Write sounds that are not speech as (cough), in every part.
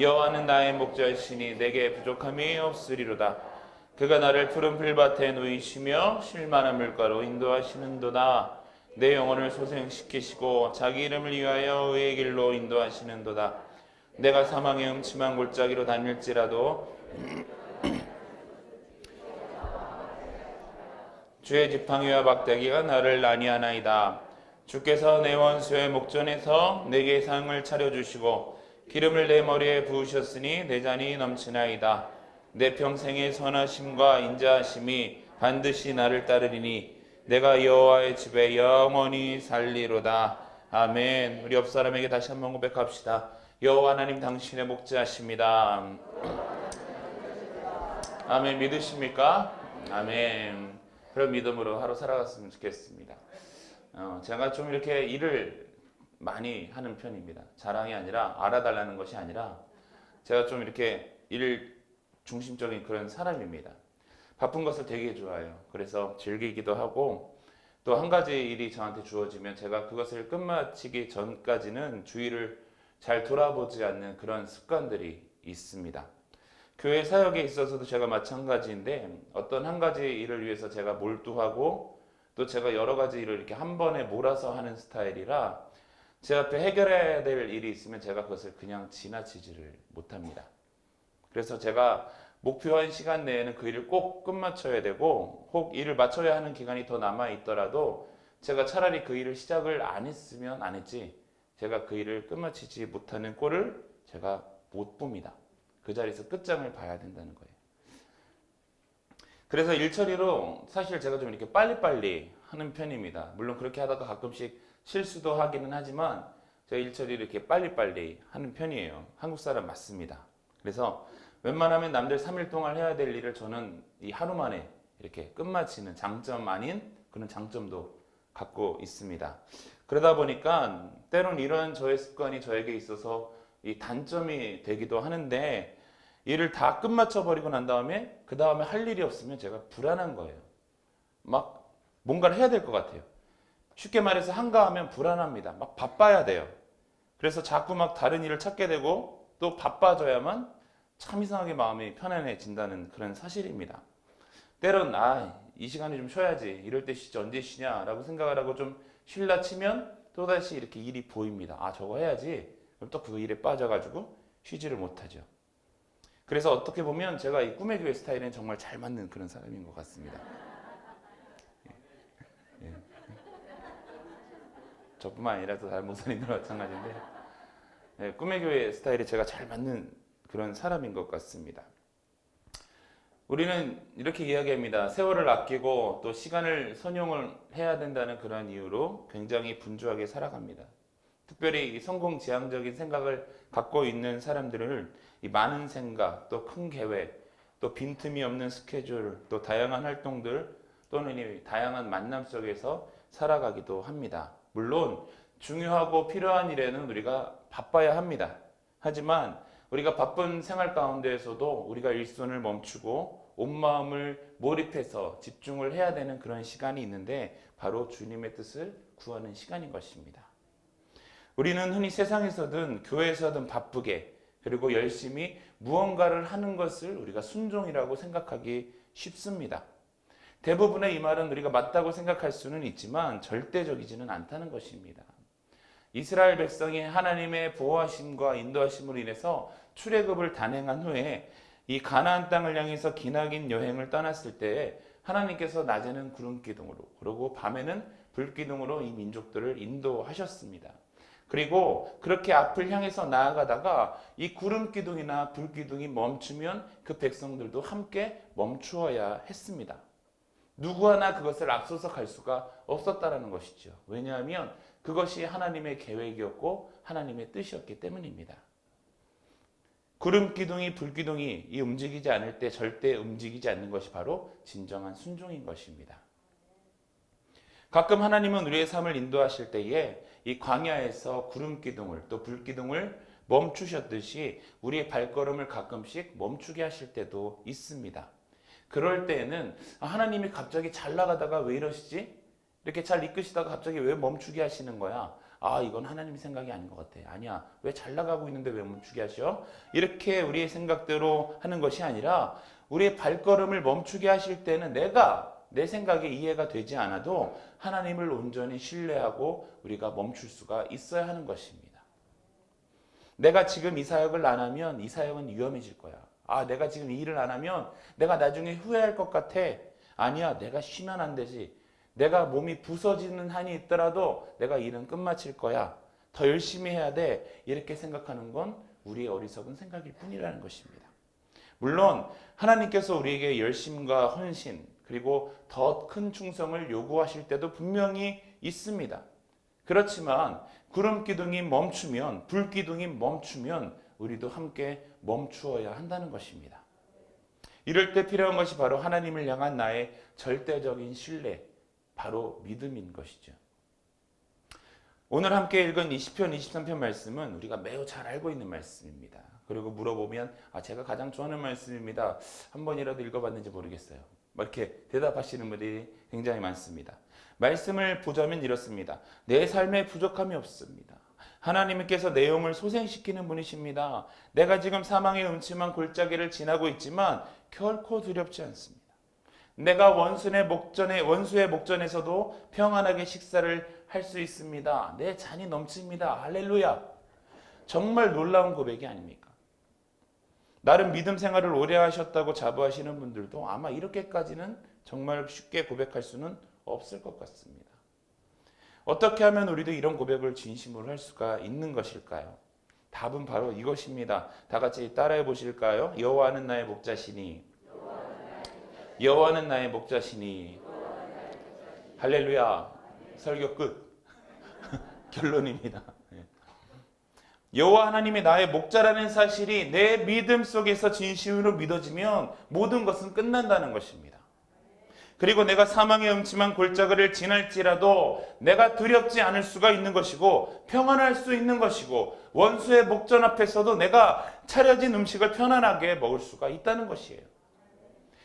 여호와는 나의 목자이시니 내게 부족함이 없으리로다. 그가 나를 푸른 풀밭에 누이시며 실만한 물가로 인도하시는도다. 내 영혼을 소생시키시고 자기 이름을 위하여 의의 길로 인도하시는도다. 내가 사망의 음침한 골짜기로 다닐지라도 (clears throat) 주의 지팡이와 박대기가 나를 나니하나이다. 주께서 내 원수의 목전에서 내게 상을 차려주시고 기름을 내 머리에 부으셨으니 내 잔이 넘치나이다. 내 평생의 선하심과 인자하심이 반드시 나를 따르리니 내가 여호와의 집에 영원히 살리로다. 아멘. 우리 옆 사람에게 다시 한번 고백합시다. 여호와 하나님 당신의 목자십니다. 아멘. 믿으십니까? 아멘. 그런 믿음으로 하루 살아갔으면 좋겠습니다. 어, 제가 좀 이렇게 일을 많이 하는 편입니다. 자랑이 아니라 알아달라는 것이 아니라 제가 좀 이렇게 일 중심적인 그런 사람입니다. 바쁜 것을 되게 좋아해요. 그래서 즐기기도 하고 또 한 가지 일이 저한테 주어지면 제가 그것을 끝마치기 전까지는 주의를 잘 돌아보지 않는 그런 습관들이 있습니다. 교회 사역에 있어서도 제가 마찬가지인데 어떤 한 가지 일을 위해서 제가 몰두하고 또 제가 여러 가지 일을 이렇게 한 번에 몰아서 하는 스타일이라 제 앞에 해결해야 될 일이 있으면 제가 그것을 그냥 지나치지를 못합니다. 그래서 제가 목표한 시간 내에는 그 일을 꼭 끝마쳐야 되고 혹 일을 마쳐야 하는 기간이 더 남아 있더라도 제가 차라리 그 일을 시작을 안 했으면 안 했지 제가 그 일을 끝마치지 못하는 꼴을 제가 못 봅니다. 그 자리에서 끝장을 봐야 된다는 거예요. 그래서 일 처리로 사실 제가 좀 이렇게 빨리빨리 하는 편입니다. 물론 그렇게 하다가 가끔씩 실수도 하기는 하지만 제가 일 처리를 이렇게 빨리빨리 하는 편이에요. 한국 사람 맞습니다. 그래서 웬만하면 남들 3일 동안 해야 될 일을 저는 이 하루 만에 이렇게 끝마치는 장점 아닌 그런 장점도 갖고 있습니다. 그러다 보니까 때론 이런 저의 습관이 저에게 있어서 이 단점이 되기도 하는데 일을 다 끝마쳐 버리고 난 다음에 그 다음에 할 일이 없으면 제가 불안한 거예요. 막 뭔가를 해야 될 것 같아요. 쉽게 말해서 한가하면 불안합니다. 막 바빠야 돼요. 그래서 자꾸 막 다른 일을 찾게 되고 또 바빠져야만 참 이상하게 마음이 편안해진다는 그런 사실입니다. 때론 아, 이 시간에 좀 쉬어야지. 이럴 때 쉬지 언제 쉬냐라고 생각을 하고 좀 쉴라 치면 또다시 이렇게 일이 보입니다. 아, 저거 해야지. 그럼 또 그 일에 빠져가지고 쉬지를 못하죠. 그래서 어떻게 보면 제가 이 꿈의 교회 스타일은 정말 잘 맞는 그런 사람인 것 같습니다. 예. 예. 저뿐만 아니라 또 다른 목사님들 (laughs) 마찬가지인데 예, 꿈의 교회 스타일이 제가 잘 맞는 그런 사람인 것 같습니다. 우리는 이렇게 이야기합니다. 세월을 아끼고 또 시간을 선용을 해야 된다는 그런 이유로 굉장히 분주하게 살아갑니다. 특별히 이 성공 지향적인 생각을 갖고 있는 사람들을 이 많은 생각, 또 큰 계획, 또 빈틈이 없는 스케줄, 또 다양한 활동들 또는 이 다양한 만남 속에서 살아가기도 합니다. 물론 중요하고 필요한 일에는 우리가 바빠야 합니다. 하지만 우리가 바쁜 생활 가운데에서도 우리가 일손을 멈추고 온 마음을 몰입해서 집중을 해야 되는 그런 시간이 있는데 바로 주님의 뜻을 구하는 시간인 것입니다. 우리는 흔히 세상에서든 교회에서든 바쁘게 그리고 열심히 무언가를 하는 것을 우리가 순종이라고 생각하기 쉽습니다. 대부분의 이 말은 우리가 맞다고 생각할 수는 있지만 절대적이지는 않다는 것입니다. 이스라엘 백성이 하나님의 보호하심과 인도하심으로 인해서 출애굽을 단행한 후에 이 가나안 땅을 향해서 기나긴 여행을 떠났을 때 하나님께서 낮에는 구름 기둥으로 그리고 밤에는 불 기둥으로 이 민족들을 인도하셨습니다. 그리고 그렇게 앞을 향해서 나아가다가 이 구름 기둥이나 불 기둥이 멈추면 그 백성들도 함께 멈추어야 했습니다. 누구 하나 그것을 앞서서 갈 수가 없었다라는 것이죠. 왜냐하면 그것이 하나님의 계획이었고 하나님의 뜻이었기 때문입니다. 구름 기둥이 불 기둥이 이 움직이지 않을 때 절대 움직이지 않는 것이 바로 진정한 순종인 것입니다. 가끔 하나님은 우리의 삶을 인도하실 때에 이 광야에서 구름 기둥을 또 불 기둥을 멈추셨듯이 우리의 발걸음을 가끔씩 멈추게 하실 때도 있습니다. 그럴 때에는 아, 하나님이 갑자기 잘 나가다가 왜 이러시지? 이렇게 잘 이끄시다가 갑자기 왜 멈추게 하시는 거야? 아 이건 하나님 생각이 아닌 것 같아. 아니야. 왜 잘 나가고 있는데 왜 멈추게 하셔? 이렇게 우리의 생각대로 하는 것이 아니라 우리의 발걸음을 멈추게 하실 때는 내가 내 생각에 이해가 되지 않아도 하나님을 온전히 신뢰하고 우리가 멈출 수가 있어야 하는 것입니다. 내가 지금 이 사역을 안 하면 이 사역은 위험해질 거야. 아, 내가 지금 이 일을 안 하면 내가 나중에 후회할 것 같아. 아니야, 내가 쉬면 안 되지. 내가 몸이 부서지는 한이 있더라도 내가 일은 끝마칠 거야. 더 열심히 해야 돼. 이렇게 생각하는 건 우리의 어리석은 생각일 뿐이라는 것입니다. 물론 하나님께서 우리에게 열심과 헌신 그리고 더 큰 충성을 요구하실 때도 분명히 있습니다. 그렇지만 구름 기둥이 멈추면 불 기둥이 멈추면 우리도 함께 멈추어야 한다는 것입니다. 이럴 때 필요한 것이 바로 하나님을 향한 나의 절대적인 신뢰, 바로 믿음인 것이죠. 오늘 함께 읽은 20편, 23편 말씀은 우리가 매우 잘 알고 있는 말씀입니다. 그리고 물어보면 아 제가 가장 좋아하는 말씀입니다. 한 번이라도 읽어봤는지 모르겠어요. 막 이렇게 대답하시는 분들이 굉장히 많습니다. 말씀을 보자면 이렇습니다. 내 삶에 부족함이 없습니다. 하나님께서 내용을 소생시키는 분이십니다. 내가 지금 사망의 음침한 골짜기를 지나고 있지만 결코 두렵지 않습니다. 내가 원수의 목전에 원수의 목전에서도 평안하게 식사를 할 수 있습니다. 내 잔이 넘칩니다. 할렐루야. 정말 놀라운 고백이 아닙니까? 나름 믿음 생활을 오래 하셨다고 자부하시는 분들도 아마 이렇게까지는 정말 쉽게 고백할 수는 없을 것 같습니다. 어떻게 하면 우리도 이런 고백을 진심으로 할 수가 있는 것일까요? 답은 바로 이것입니다. 다 같이 따라해 보실까요? 여호와는 나의 목자시니 여호와는 나의 목자시니 할렐루야. 설교 끝. (laughs) 결론입니다. 예. 여호와 하나님이 나의 목자라는 사실이 내 믿음 속에서 진심으로 믿어지면 모든 것은 끝난다는 것입니다. 그리고 내가 사망의 음침한 골짜기를 지날지라도 내가 두렵지 않을 수가 있는 것이고 평안할 수 있는 것이고 원수의 목전 앞에서도 내가 차려진 음식을 편안하게 먹을 수가 있다는 것이에요.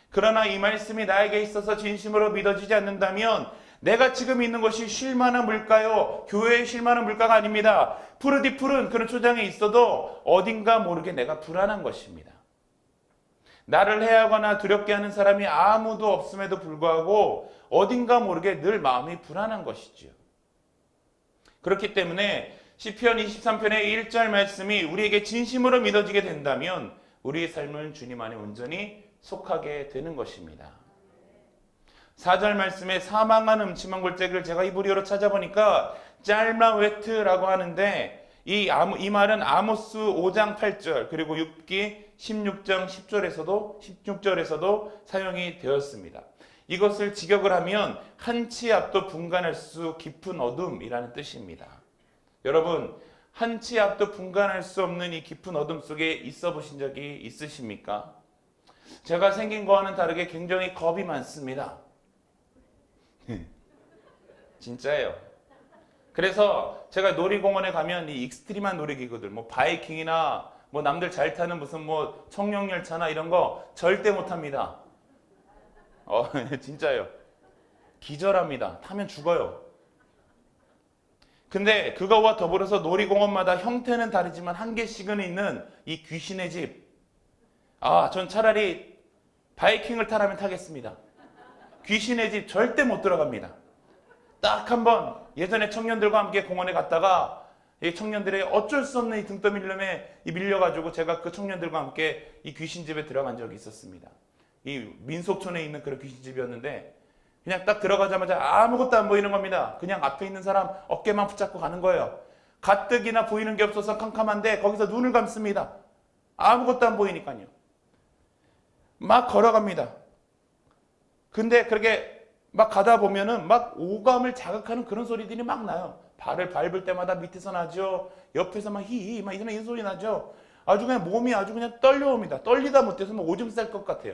그러나 이 말씀이 나에게 있어서 진심으로 믿어지지 않는다면 내가 지금 있는 것이 쉴만한 물가요. 교회에 쉴만한 물가가 아닙니다. 푸르디 푸른 그런 초장에 있어도 어딘가 모르게 내가 불안한 것입니다. 나를 해하거나 두렵게 하는 사람이 아무도 없음에도 불구하고 어딘가 모르게 늘 마음이 불안한 것이지요. 그렇기 때문에 시편 23편의 1절 말씀이 우리에게 진심으로 믿어지게 된다면 우리의 삶은 주님 안에 온전히 속하게 되는 것입니다. 4절 말씀에 사망한 음침한 골짜기를 제가 이브리어로 찾아보니까 짤마 웨트라고 하는데 이, 이 말은 아모스 5장 8절 그리고 6기 16장 10절에서도 16절에서도 사용이 되었습니다. 이것을 직역을 하면 한치 앞도 분간할 수 깊은 어둠이라는 뜻입니다. 여러분 한치 앞도 분간할 수 없는 이 깊은 어둠 속에 있어 보신 적이 있으십니까? 제가 생긴 거와는 다르게 굉장히 겁이 많습니다. (laughs) 진짜예요. 그래서 제가 놀이공원에 가면 이 익스트림한 놀이기구들, 뭐 바이킹이나 뭐 남들 잘 타는 무슨 뭐 청룡열차나 이런 거 절대 못 합니다. 어, (laughs) 진짜예요. 기절합니다. 타면 죽어요. 근데 그거와 더불어서 놀이공원마다 형태는 다르지만 한 개씩은 있는 이 귀신의 집. 아, 전 차라리 바이킹을 타라면 타겠습니다. 귀신의 집 절대 못 들어갑니다. 딱 한 번 예전에 청년들과 함께 공원에 갔다가 이 청년들의 어쩔 수 없는 이 등떠 밀림에 이 밀려가지고 제가 그 청년들과 함께 이 귀신집에 들어간 적이 있었습니다. 이 민속촌에 있는 그런 귀신집이었는데 그냥 딱 들어가자마자 아무것도 안 보이는 겁니다. 그냥 앞에 있는 사람 어깨만 붙잡고 가는 거예요. 가뜩이나 보이는 게 없어서 캄캄한데 거기서 눈을 감습니다. 아무것도 안 보이니까요. 막 걸어갑니다. 근데 그렇게 막 가다 보면은 막 오감을 자극하는 그런 소리들이 막 나요. 발을 밟을 때마다 밑에서 나죠. 옆에서 막 히히 막 이런 소리 나죠. 아주 그냥 몸이 아주 그냥 떨려옵니다. 떨리다 못해서 막 오줌 쌀 것 같아요.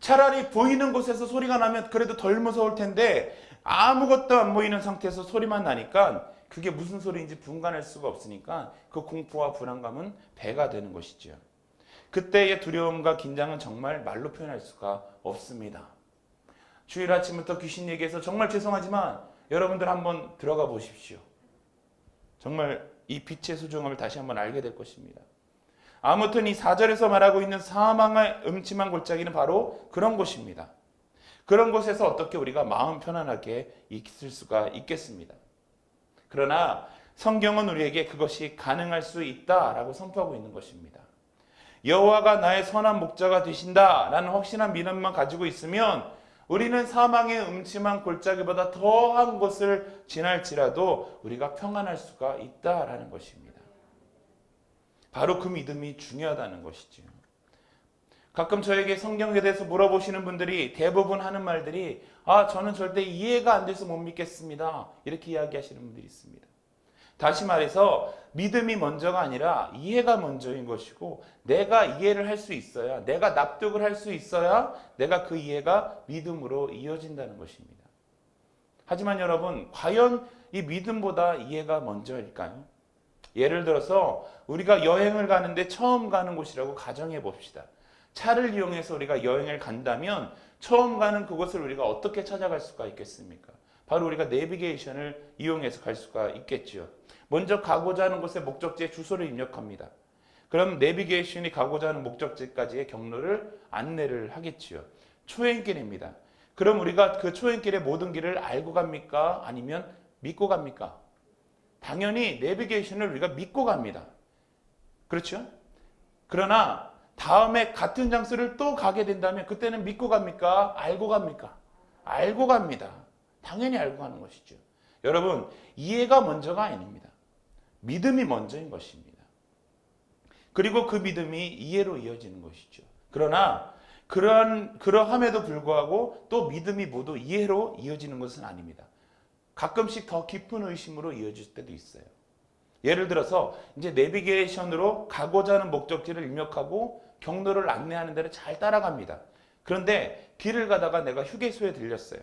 차라리 보이는 곳에서 소리가 나면 그래도 덜 무서울 텐데 아무것도 안 보이는 상태에서 소리만 나니까 그게 무슨 소리인지 분간할 수가 없으니까 그 공포와 불안감은 배가 되는 것이죠. 그때의 두려움과 긴장은 정말 말로 표현할 수가 없습니다. 주일 아침부터 귀신 얘기해서 정말 죄송하지만 여러분들 한번 들어가 보십시오. 정말 이 빛의 소중함을 다시 한번 알게 될 것입니다. 아무튼 이 4절에서 말하고 있는 사망의 음침한 골짜기는 바로 그런 곳입니다. 그런 곳에서 어떻게 우리가 마음 편안하게 있을 수가 있겠습니다. 그러나 성경은 우리에게 그것이 가능할 수 있다라고 선포하고 있는 것입니다. 여호와가 나의 선한 목자가 되신다라는 확신한 믿음만 가지고 있으면 우리는 사망의 음침한 골짜기보다 더한 곳을 지날지라도 우리가 평안할 수가 있다라는 것입니다. 바로 그 믿음이 중요하다는 것이지요. 가끔 저에게 성경에 대해서 물어보시는 분들이 대부분 하는 말들이 아 저는 절대 이해가 안 돼서 못 믿겠습니다. 이렇게 이야기하시는 분들이 있습니다. 다시 말해서 믿음이 먼저가 아니라 이해가 먼저인 것이고 내가 이해를 할 수 있어야 내가 납득을 할 수 있어야 내가 그 이해가 믿음으로 이어진다는 것입니다. 하지만 여러분 과연 이 믿음보다 이해가 먼저일까요? 예를 들어서 우리가 여행을 가는데 처음 가는 곳이라고 가정해 봅시다. 차를 이용해서 우리가 여행을 간다면 처음 가는 그곳을 우리가 어떻게 찾아갈 수가 있겠습니까? 바로 우리가 내비게이션을 이용해서 갈 수가 있겠죠. 먼저 가고자 하는 곳의 목적지에 주소를 입력합니다. 그럼 내비게이션이 가고자 하는 목적지까지의 경로를 안내를 하겠지요. 초행길입니다. 그럼 우리가 그 초행길의 모든 길을 알고 갑니까? 아니면 믿고 갑니까? 당연히 내비게이션을 우리가 믿고 갑니다. 그렇죠? 그러나 다음에 같은 장소를 또 가게 된다면 그때는 믿고 갑니까? 알고 갑니까? 알고 갑니다. 당연히 알고 가는 것이죠. 여러분, 이해가 먼저가 아닙니다. 믿음이 먼저인 것입니다. 그리고 그 믿음이 이해로 이어지는 것이죠. 그러나 그러한 그러함에도 불구하고 또 믿음이 모두 이해로 이어지는 것은 아닙니다. 가끔씩 더 깊은 의심으로 이어질 때도 있어요. 예를 들어서 이제 내비게이션으로 가고자 하는 목적지를 입력하고 경로를 안내하는 데를 잘 따라갑니다. 그런데 길을 가다가 내가 휴게소에 들렸어요.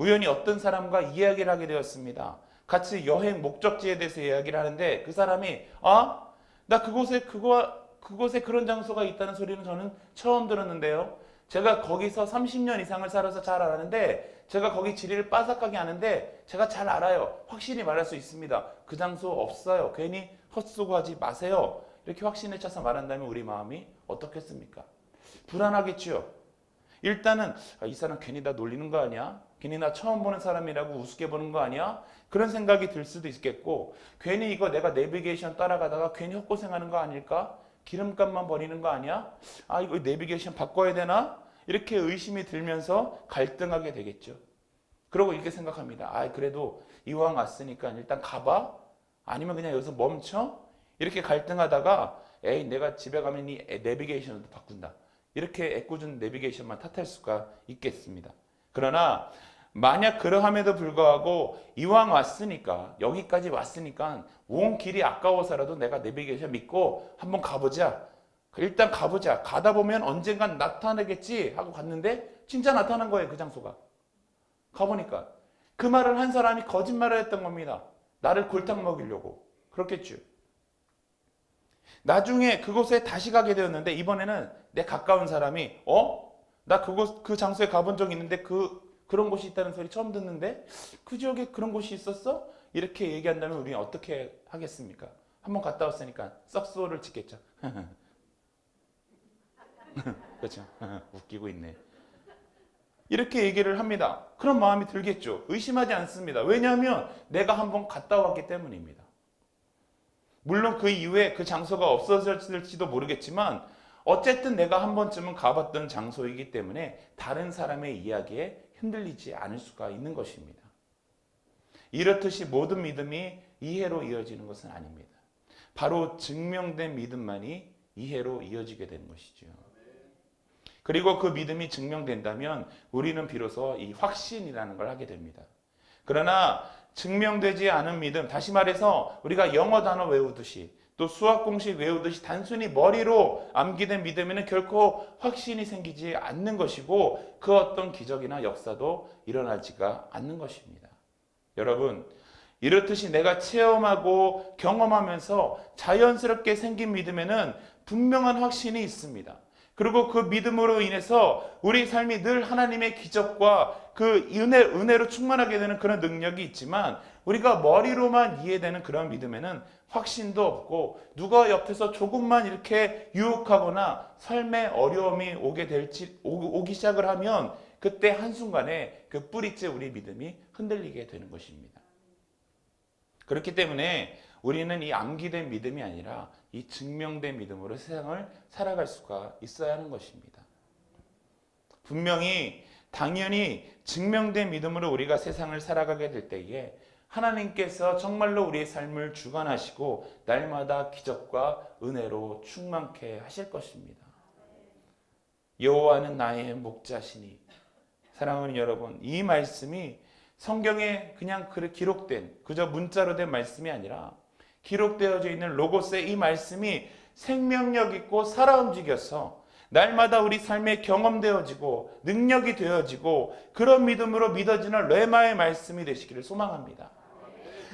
우연히 어떤 사람과 이야기를 하게 되었습니다. 같이 여행 목적지에 대해서 이야기를 하는데 그 사람이 아, 나 그곳에 그거 그곳에 그런 장소가 있다는 소리는 저는 처음 들었는데요. 제가 거기서 30년 이상을 살아서 잘 아는데 제가 거기 지리를 빠삭하게 아는데 제가 잘 알아요. 확실히 말할 수 있습니다. 그 장소 없어요. 괜히 헛수고하지 마세요. 이렇게 확신에 차서 말한다면 우리 마음이 어떻겠습니까? 불안하겠지요. 일단은 아, 이 사람 괜히 나 놀리는 거 아니야? 괜히 나 처음 보는 사람이라고 우습게 보는 거 아니야? 그런 생각이 들 수도 있겠고 괜히 이거 내가 내비게이션 따라가다가 괜히 헛고생하는 거 아닐까? 기름값만 버리는 거 아니야? 아 이거 내비게이션 바꿔야 되나? 이렇게 의심이 들면서 갈등하게 되겠죠. 그러고 이렇게 생각합니다. 아 그래도 이왕 왔으니까 일단 가봐? 아니면 그냥 여기서 멈춰? 이렇게 갈등하다가 에이 내가 집에 가면 이 내비게이션을 바꾼다. 이렇게 애꿎은 내비게이션만 탓할 수가 있겠습니다. 그러나 만약 그러함에도 불구하고 이왕 왔으니까 여기까지 왔으니까 온 길이 아까워서라도 내가 내비게이션 믿고 한번 가보자. 일단 가보자. 가다 보면 언젠간 나타나겠지 하고 갔는데 진짜 나타난 거예요 그 장소가. 가보니까 그 말을 한 사람이 거짓말을 했던 겁니다. 나를 골탕 먹이려고 그렇겠죠. 나중에 그곳에 다시 가게 되었는데 이번에는 내 가까운 사람이 어? 나 그곳 그 장소에 가본 적 있는데 그 그런 곳이 있다는 소리 처음 듣는데 그 지역에 그런 곳이 있었어? 이렇게 얘기한다면 우리는 어떻게 하겠습니까? 한번 갔다 왔으니까 썩소를 짓겠죠. (laughs) 그렇죠. (laughs) 웃기고 있네. 이렇게 얘기를 합니다. 그런 마음이 들겠죠. 의심하지 않습니다. 왜냐하면 내가 한번 갔다 왔기 때문입니다. 물론 그 이후에 그 장소가 없어졌을지도 모르겠지만 어쨌든 내가 한 번쯤은 가봤던 장소이기 때문에 다른 사람의 이야기에 흔들리지 않을 수가 있는 것입니다. 이렇듯이 모든 믿음이 이해로 이어지는 것은 아닙니다. 바로 증명된 믿음만이 이해로 이어지게 되는 것이죠. 그리고 그 믿음이 증명된다면 우리는 비로소 이 확신이라는 걸 하게 됩니다. 그러나 증명되지 않은 믿음, 다시 말해서 우리가 영어 단어 외우듯이 또 수학 공식 외우듯이 단순히 머리로 암기된 믿음에는 결코 확신이 생기지 않는 것이고 그 어떤 기적이나 역사도 일어나지가 않는 것입니다. 여러분, 이렇듯이 내가 체험하고 경험하면서 자연스럽게 생긴 믿음에는 분명한 확신이 있습니다. 그리고 그 믿음으로 인해서 우리 삶이 늘 하나님의 기적과 그 은혜, 은혜로 충만하게 되는 그런 능력이 있지만 우리가 머리로만 이해되는 그런 믿음에는 확신도 없고 누가 옆에서 조금만 이렇게 유혹하거나 삶에 어려움이 오게 될지 오- 오기 시작을 하면 그때 한순간에 그 뿌리째 우리 믿음이 흔들리게 되는 것입니다. 그렇기 때문에 우리는 이 암기된 믿음이 아니라 이 증명된 믿음으로 세상을 살아갈 수가 있어야 하는 것입니다. 분명히 당연히 증명된 믿음으로 우리가 세상을 살아가게 될 때에 하나님께서 정말로 우리의 삶을 주관하시고 날마다 기적과 은혜로 충만케 하실 것입니다. 여호와는 나의 목자시니 사랑하는 여러분 이 말씀이 성경에 그냥 그 기록된 그저 문자로 된 말씀이 아니라 기록되어져 있는 로고스의 이 말씀이 생명력 있고 살아 움직여서 날마다 우리 삶에 경험되어지고 능력이 되어지고 그런 믿음으로 믿어지는 레마의 말씀이 되시기를 소망합니다.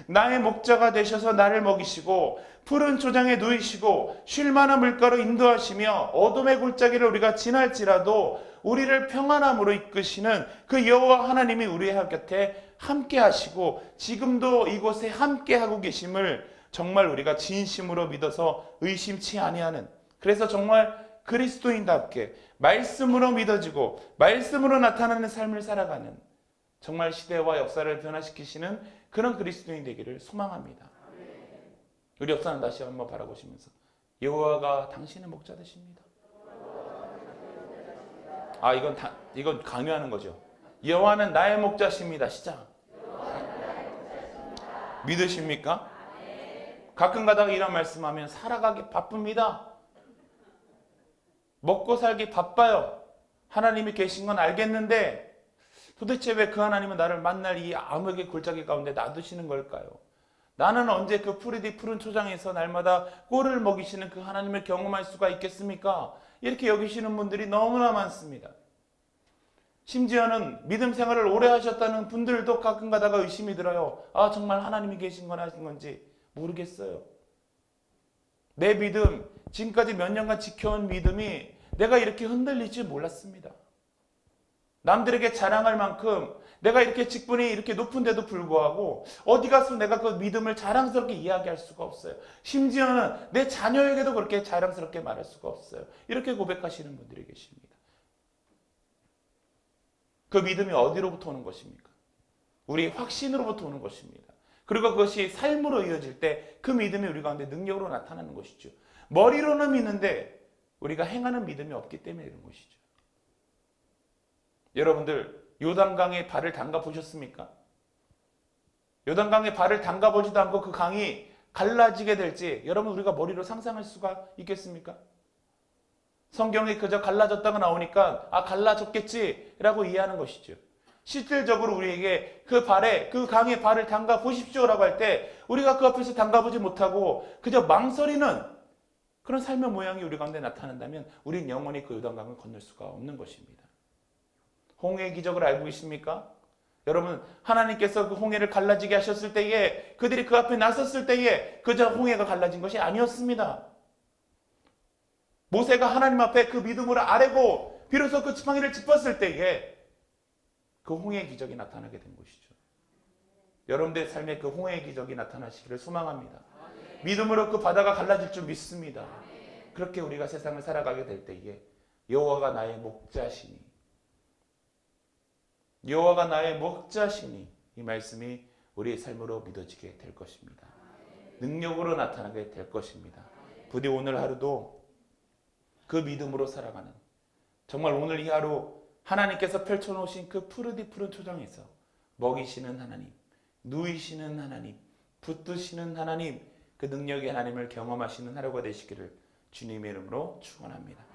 나의 목자가 되셔서 나를 먹이시고 푸른 초장에 누이시고 쉴만한 물가로 인도하시며 어둠의 골짜기를 우리가 지날지라도 우리를 평안함으로 이끄시는 그 여호와 하나님이 우리의 곁에 함께 하시고 지금도 이곳에 함께 하고 계심을 정말 우리가 진심으로 믿어서 의심치 아니하는 그래서 정말 그리스도인답게 말씀으로 믿어지고 말씀으로 나타나는 삶을 살아가는 정말 시대와 역사를 변화시키시는 그런 그리스도인 되기를 소망합니다. 우리 역사는 다시 한번 바라보시면서 여호와가 당신의 목자 되십니다. 아 이건 다, 이건 강요하는 거죠. 여호와는 나의 목자십니다. 시작. 믿으십니까? 가끔 가다가 이런 말씀하면 살아가기 바쁩니다. 먹고 살기 바빠요. 하나님이 계신 건 알겠는데 도대체 왜 그 하나님은 나를 만날 이 암흑의 골짜기 가운데 놔두시는 걸까요? 나는 언제 그 푸르디 푸른 초장에서 날마다 꼴을 먹이시는 그 하나님을 경험할 수가 있겠습니까? 이렇게 여기시는 분들이 너무나 많습니다. 심지어는 믿음 생활을 오래 하셨다는 분들도 가끔 가다가 의심이 들어요. 아, 정말 하나님이 계신 건 하신 건지 모르겠어요. 내 믿음, 지금까지 몇 년간 지켜온 믿음이 내가 이렇게 흔들리지 몰랐습니다. 남들에게 자랑할 만큼 내가 이렇게 직분이 이렇게 높은데도 불구하고 어디 가서 내가 그 믿음을 자랑스럽게 이야기할 수가 없어요. 심지어는 내 자녀에게도 그렇게 자랑스럽게 말할 수가 없어요. 이렇게 고백하시는 분들이 계십니다. 그 믿음이 어디로부터 오는 것입니까? 우리 확신으로부터 오는 것입니다. 그리고 그것이 삶으로 이어질 때 그 믿음이 우리 가운데 능력으로 나타나는 것이죠. 머리로는 믿는데 우리가 행하는 믿음이 없기 때문에 이런 것이죠. 여러분들 요단강에 발을 담가 보셨습니까? 요단강에 발을 담가 보지도 않고 그 강이 갈라지게 될지 여러분 우리가 머리로 상상할 수가 있겠습니까? 성경에 그저 갈라졌다가 나오니까 아 갈라졌겠지라고 이해하는 것이죠. 실질적으로 우리에게 그 발에 그 강에 발을 담가 보십시오라고 할 때 우리가 그 앞에서 담가 보지 못하고 그저 망설이는 그런 삶의 모양이 우리 가운데 나타난다면 우리는 영원히 그 요단강을 건널 수가 없는 것입니다. 홍해의 기적을 알고 계십니까? 여러분 하나님께서 그 홍해를 갈라지게 하셨을 때에 그들이 그 앞에 나섰을 때에 그저 홍해가 갈라진 것이 아니었습니다. 모세가 하나님 앞에 그 믿음으로 아뢰고 비로소 그 지팡이를 짚었을 때에 그 홍해의 기적이 나타나게 된 것이죠. 여러분들의 삶에 그 홍해의 기적이 나타나시기를 소망합니다. 믿음으로 그 바다가 갈라질 줄 믿습니다. 그렇게 우리가 세상을 살아가게 될 때에 여호와가 나의 목자시니 여호와가 나의 목자시니 이 말씀이 우리의 삶으로 믿어지게 될 것입니다. 능력으로 나타나게 될 것입니다. 부디 오늘 하루도 그 믿음으로 살아가는 정말 오늘 이 하루 하나님께서 펼쳐놓으신 그 푸르디 푸른 초장에서 먹이시는 하나님, 누이시는 하나님, 붙드시는 하나님, 그 능력의 하나님을 경험하시는 하루가 되시기를 주님의 이름으로 축원합니다.